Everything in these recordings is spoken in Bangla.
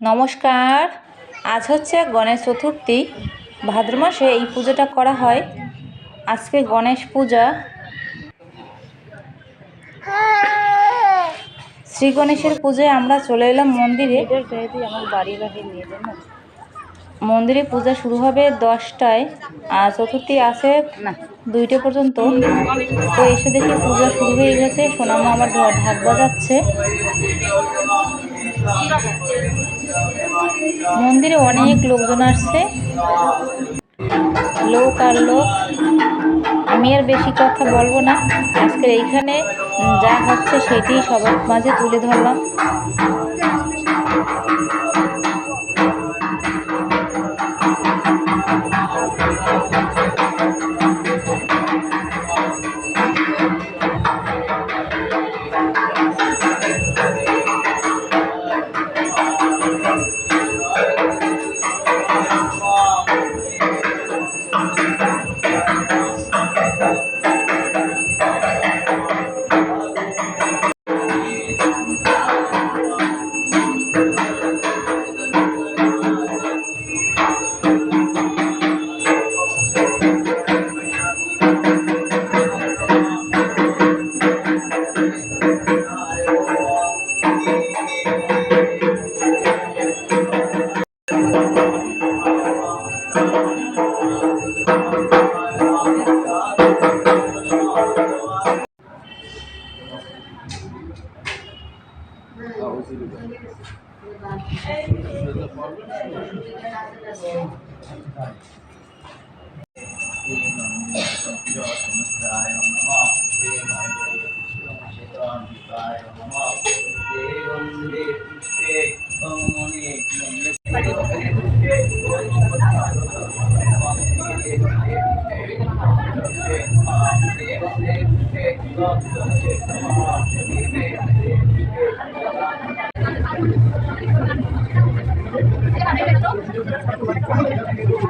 নমস্কার। আজ হচ্ছে গণেশ চতুর্থী। ভাদ্র মাসে এই পুজোটা করা হয়। আজকে গণেশ পূজা। শ্রী গণেশের পুজোয় আমরা চলে এলাম মন্দিরে। মন্দিরে পূজা শুরু হবে দশটায়, আর চতুর্থী আসে না, দুইটা পর্যন্ত। তো এসে দেখি পূজা শুরু হয়ে গেছে, সোনামা আমার ঢাক বাজাচ্ছে। মন্দিরে অনেক লোকজন আসছে। লোক আর লোক। আমি আর বেশি কথা বলব না। আজকে এইখানে যা হচ্ছে সেটি সবার মাঝে তুলে ধরলাম। なので、その時点で。Thank you.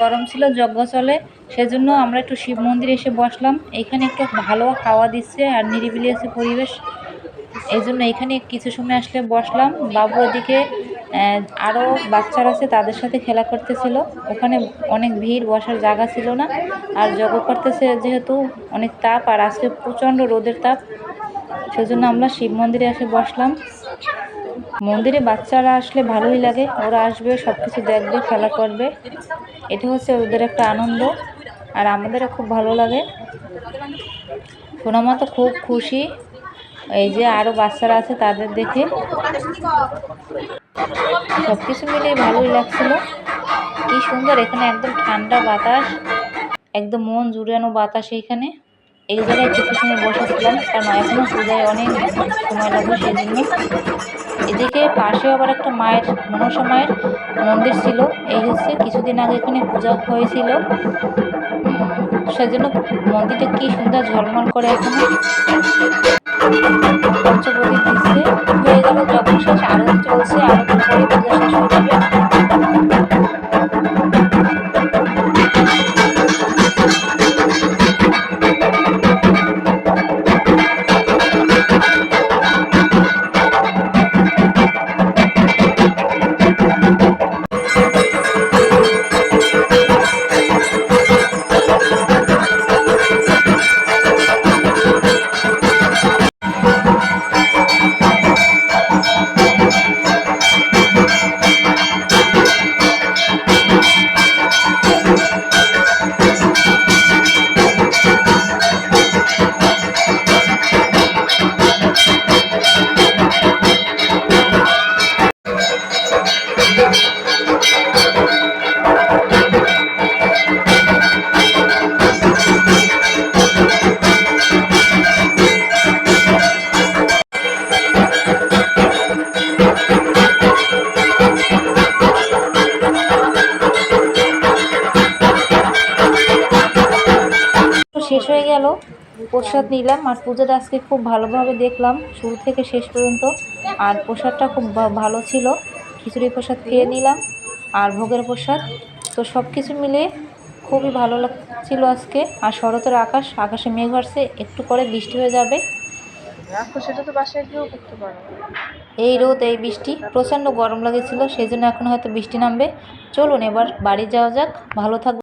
গরম ছিল, যজ্ঞ চলে। সেজন্য আমরা একটু শিব মন্দিরে এসে বসলাম। এখানে একটু ভালো হাওয়া দিচ্ছে আর নিরিবিলি আছে পরিবেশ। এই জন্য এখানে কিছু সময় আসলে বসলাম। বাবু ওদিকে আরও বাচ্চারা আছে, তাদের সাথে খেলা করতেছিল। ওখানে অনেক ভিড়, বসার জায়গা ছিল না। আর যজ্ঞ করতেছে যেহেতু অনেক তাপ, আর আজকে প্রচণ্ড রোদের তাপ। সেজন্য আমরা শিব মন্দিরে এসে বসলাম। মন্দিরে বাচ্চারা আসলে ভালোই লাগে। ওরা আসবে সব কিছু দেখবে, খেলা করবে। এটা হচ্ছে ওদের একটা আনন্দ। আর আমাদেরও খুব ভালো লাগে। সোনামা তো খুব খুশি। এই যে আরও বাচ্চারা আছে তাদের দেখে। সব কিছু মিলিয়ে ভালোই লাগছিল। কি সুন্দর, এখানে একদম ঠান্ডা বাতাস, একদম মন জুড়ানো বাতাস এইখানে। এই জায়গায় কিছু সময় বসেছিলাম, কারণ এখনও পূজায় অনেক সময় লাগবে সেই জন্য এদিকে পাশে আবার একটা মায়ের, মনসা মায়ের মন্দির ছিল। এই হচ্ছে কিছুদিন আগে এখানে পূজা হয়েছিল। সেজন্য মন্দিরটা কি সুন্দর ঝলমল করে এখনও। 是呀 গেল প্রসাদ নিলাম আর পুজোটা আজকে খুব ভালোভাবে দেখলাম শুরু থেকে শেষ পর্যন্ত। আর প্রসাদটা খুব ভালো ছিল। খিচুড়ি প্রসাদ খেয়ে নিলাম আর ভোগের প্রসাদ। তো সব কিছু মিলিয়ে খুবই ভালো লাগছিল আজকে। আর শরতের আকাশ আকাশে মেঘ আসছে একটু পরে বৃষ্টি হয়ে যাবে। সেটা তো বাসায় গিয়েও করতে পারো। এই রোদ এই বৃষ্টি প্রচণ্ড গরম লাগেছিল সেই জন্য এখন হয়তো বৃষ্টি নামবে। চলুন এবার বাড়ি যাওয়া যাক। ভালো থাকবে